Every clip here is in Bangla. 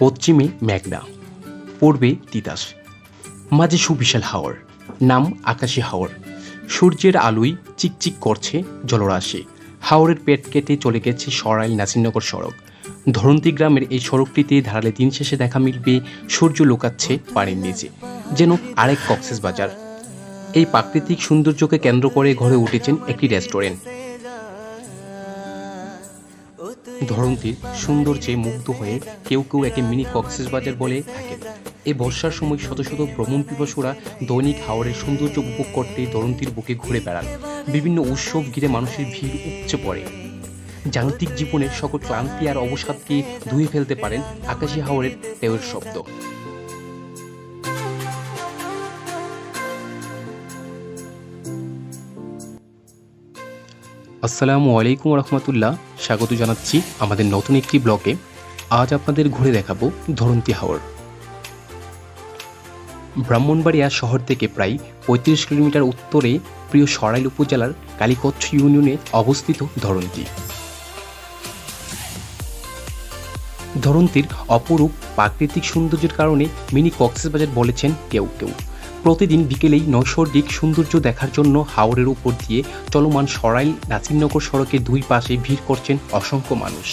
পশ্চিমে মেঘনা, পূর্বে তিতাস। মাঝে সুবিশাল হাওর, নাম আকাশী হাওর। সূর্যের আলোয় চিকচিক করছে জলরাশি। হাওরের পেট কেটে চলে গেছে সরাইল নাসিরনগর সড়ক। ধরন্তী গ্রামের এই সড়কটিতে ধারালে দিন শেষে দেখা মিলবে সূর্য লুকাচ্ছে পানির নিচে, যেন আরেক কক্সেস বাজার। এই প্রাকৃতিক সৌন্দর্যকে কেন্দ্র করে ঘরে উঠেছেন একটি রেস্টুরেন্ট। ধরন্তীর সৌন্দর্যে মুগ্ধ হয়ে কেউ কেউ একে মিনি কক্সেস বাজার বলে থাকেন। এই বর্ষার সময় শত শত ভ্রমণ পিপাসুরা দৈনিক হাওরের সৌন্দর্য উপভোগ করতে দরন্তীর বুকে ঘুরে বেড়ান। বিভিন্ন উৎসব ঘিরে মানুষের ভিড় উপচে পড়ে। যান্ত্রিক জীবনের সকল ক্লান্তি আর অবসাদকে ধুয়ে ফেলতে পারেন আকাশী হাওরের টেউর শব্দ। আসসালামু আলাইকুম রহমতুল্লাহ। স্বাগত জানাচ্ছি আমাদের নতুন একটি ব্লগে। আজ আপনাদের ঘুরে দেখাবো ধরন্তী হাওর। ব্রাহ্মণবাড়িয়া শহর থেকে প্রায় পঁয়ত্রিশ কিলোমিটার উত্তরে প্রিয় সরাইল উপজেলার কালীকচ্ছ ইউনিয়নে অবস্থিত ধরন্তী। ধরন্তীর অপরূপ প্রাকৃতিক সৌন্দর্যের কারণে মিনি কক্সবাজার বলেছেন কেউ কেউ। প্রতিদিন বিকেলেই নৈসর্গিক সৌন্দর্য দেখার জন্য হাওরের উপর দিয়ে চলমান সরাইল নাসিরনগর সড়কের দুই পাশে ভিড় করছেন অসংখ্য মানুষ।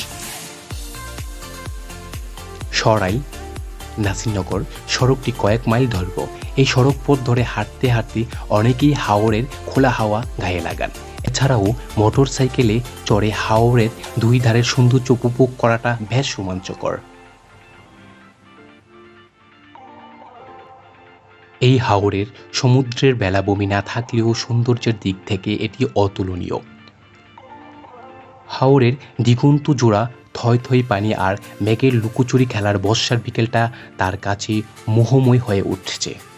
সরাইল, নাসিরনগর সড়কটি কয়েক মাইল দৈর্ঘ্য। এই সড়ক পথ ধরে হাঁটতে হাঁটতে অনেকেই হাওরের খোলা হাওয়া গায়ে লাগান। এছাড়াও মোটর সাইকেলে চড়ে হাওরের দুই ধারের সৌন্দর্য উপভোগ করাটা বেশ রোমাঞ্চকর। এই হাওরের সমুদ্রের বেলাভূমি না থাকলেও সৌন্দর্যের দিক থেকে এটি অতুলনীয়। হাওরের দিগন্ত জোড়া থই থই পানি আর মেঘের লুকোচুরি খেলার বর্ষার বিকেলটা তার কাছে মোহময় হয়ে উঠছে।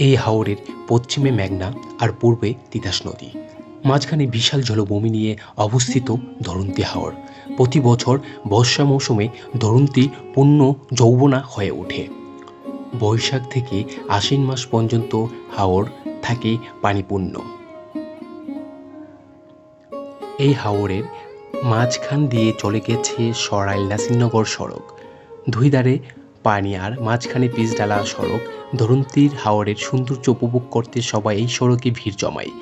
এই হাওরের পশ্চিমে মেঘনা আর পূর্বে তিতাস নদী। মাঝখানে বিশাল জলভূমি নিয়ে অবস্থিত ধরন্তী হাওর। প্রতি বছর বর্ষা মৌসুমে ধরন্তী পূর্ণ যৌবনা হয়ে ওঠে। বৈশাখ থেকে আশ্বিন মাস পর্যন্ত হাওর থাকে পানিপূর্ণ। এই হাওরের মাঝখান দিয়ে চলে গেছে সরাইল নাসিরনগর সড়ক। দুই ধারে পানি আর মাঝখানে পিচ ডালা সড়ক ধরন্তীর হাওরের সৌন্দর্য উপভোগ করতে সবাই এই সড়কে ভিড় জমায়।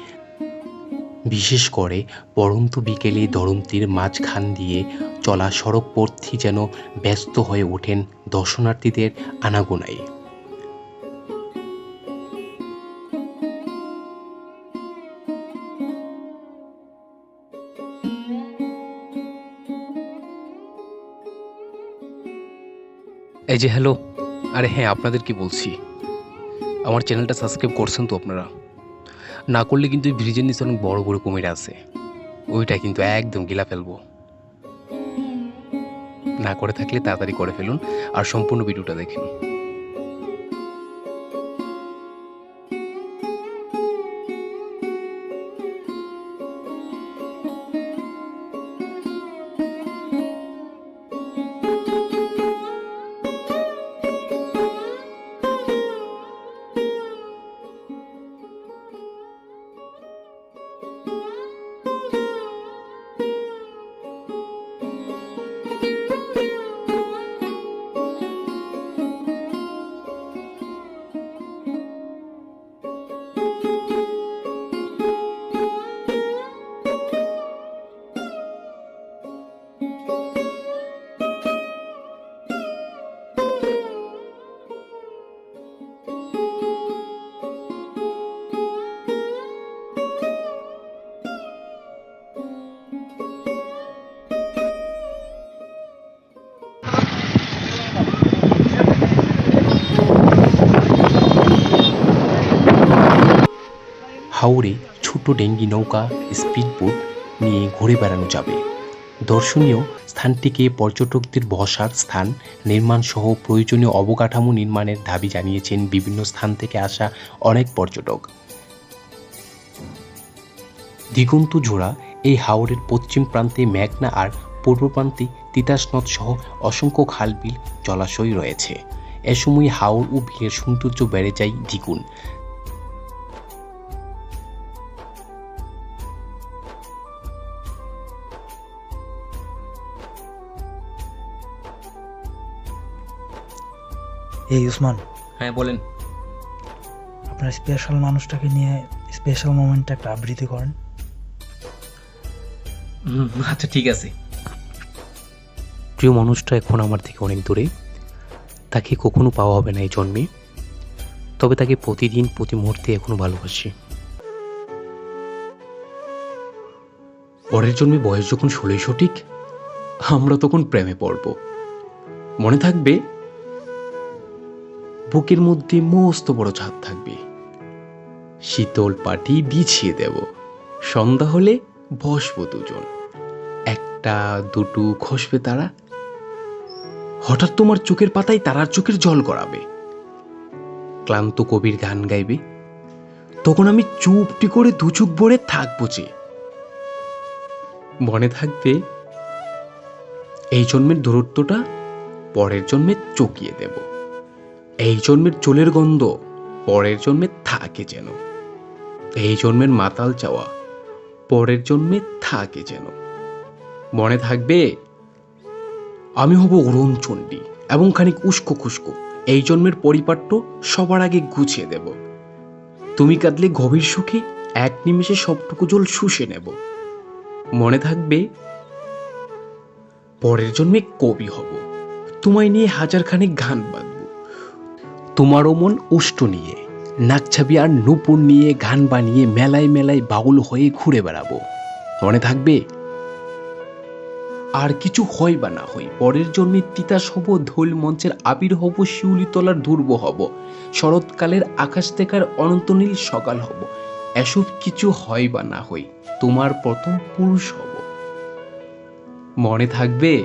বিশেষ করে পরন্ত বিকেলে ধরন্তীর মাঝখান দিয়ে চলা সড়ক পথটি যেন ব্যস্ত হয়ে ওঠেন দর্শনার্থীদের আনাগোনায়। এই যে হ্যালো, আরে হ্যাঁ আপনাদের কি বলছি? আমার চ্যানেলটা সাবস্ক্রাইব করছেন তো আপনারা। না করলে কিন্তু ব্রিজের নিচে অনেক বড় বড় কুমির আছে। ওইটা কিন্তু একদম গিলা ফেলব। না করে থাকলে তাড়াতাড়ি করে ফেলুন আর সম্পূর্ণ ভিডিওটা দেখুন। হাওরে ছোট ডেঙ্গি নৌকা, স্পিডবোট নিয়ে ঘুরে বেড়ানো যাবে। দর্শনীয় স্থানটিকে পর্যটকদের বসার স্থান নির্মাণ সহ প্রয়োজনীয় অবকাঠামো নির্মাণের দাবি জানিয়েছেন বিভিন্ন স্থান থেকে আসা অনেক পর্যটক। দিগন্ত জোড়া এই হাওরের পশ্চিম প্রান্তে মেঘনা আর পূর্ব প্রান্তে তিতাস নদ সহ অসংখ্য খালবিল জলাশয় রয়েছে। এ সময় হাওর ও বিলের সৌন্দর্য বেড়ে যায় দ্বিগুণ। এই উসমান। হ্যাঁ বলেন। আপনার স্পেশাল মানুষটাকে নিয়ে স্পেশাল মোমেন্টটা একটা আবৃত্তি করেন। হুম, আচ্ছা ঠিক আছে। প্রিয় মানুষটা এখন আমার থেকে অনেক দূরে। তাকে কখনো পাওয়া হবে না এই জন্মে। তবে তাকে প্রতিদিন প্রতি মুহূর্তে এখনও ভালোবাসি। পরের জন্মে বয়স যখন ষোলোই সঠিক আমরা তখন প্রেমে পড়ব। মনে থাকবে বুকের মধ্যে মস্ত বড় ছাদ থাকবে। শীতল পাটি বিছিয়ে দেব। সন্ধ্যা হলে বসবো দুজন। একটা, দুটো খসবে তারা। হঠাৎ তোমার চোখের পাতায় তারার চোখের জল গড়াবে। ক্লান্ত কবির গান গাইবে। তখন আমি চুপটি করে দু চোখ ভরে থাকব যে। মনে থাকবে, এই জন্মের দূরত্বটা পরের জন্মে চকিয়ে দেব। এই জন্মের চুলের গন্ধ, পরের জন্মে থাকে যেন। এই জন্মের মাতাল চাওয়া, পরের জন্মে থাকে যেন। মনে থাকবে, আমি হব অরুণ চণ্ডী এবং খানিক উস্কো খুস্কো। এই জন্মের পরিপাট্য সবার আগে গুছিয়ে দেব। তুমি কাঁদলে গভীর সুখে, এক নিমেষে সবটুকু জল শুষে নেব। মনে থাকবে, পরের জন্মে কবি হব। তোমায় নিয়ে হাজার খানেক গান বাঁধব তোমারও মন উষ্ট নিয়ে, নাকছাবি আর নুপুর নিয়ে গান বানিয়ে মেলায় মেলায় বাউল হয়ে ঘুরে বেড়াবো। মনে থাকবে? আর কিছু হয় বা না হই পরের জন্মে তিতাস হব ধৈল মঞ্চের আবির হব, শিউলি তলার ধ্রুব হব, শরৎকালের আকাশ দেখার অনন্তনীল সকাল হব, এসব কিছু হয় বা না হই তোমার প্রথম পুরুষ হব। মনে থাকবে?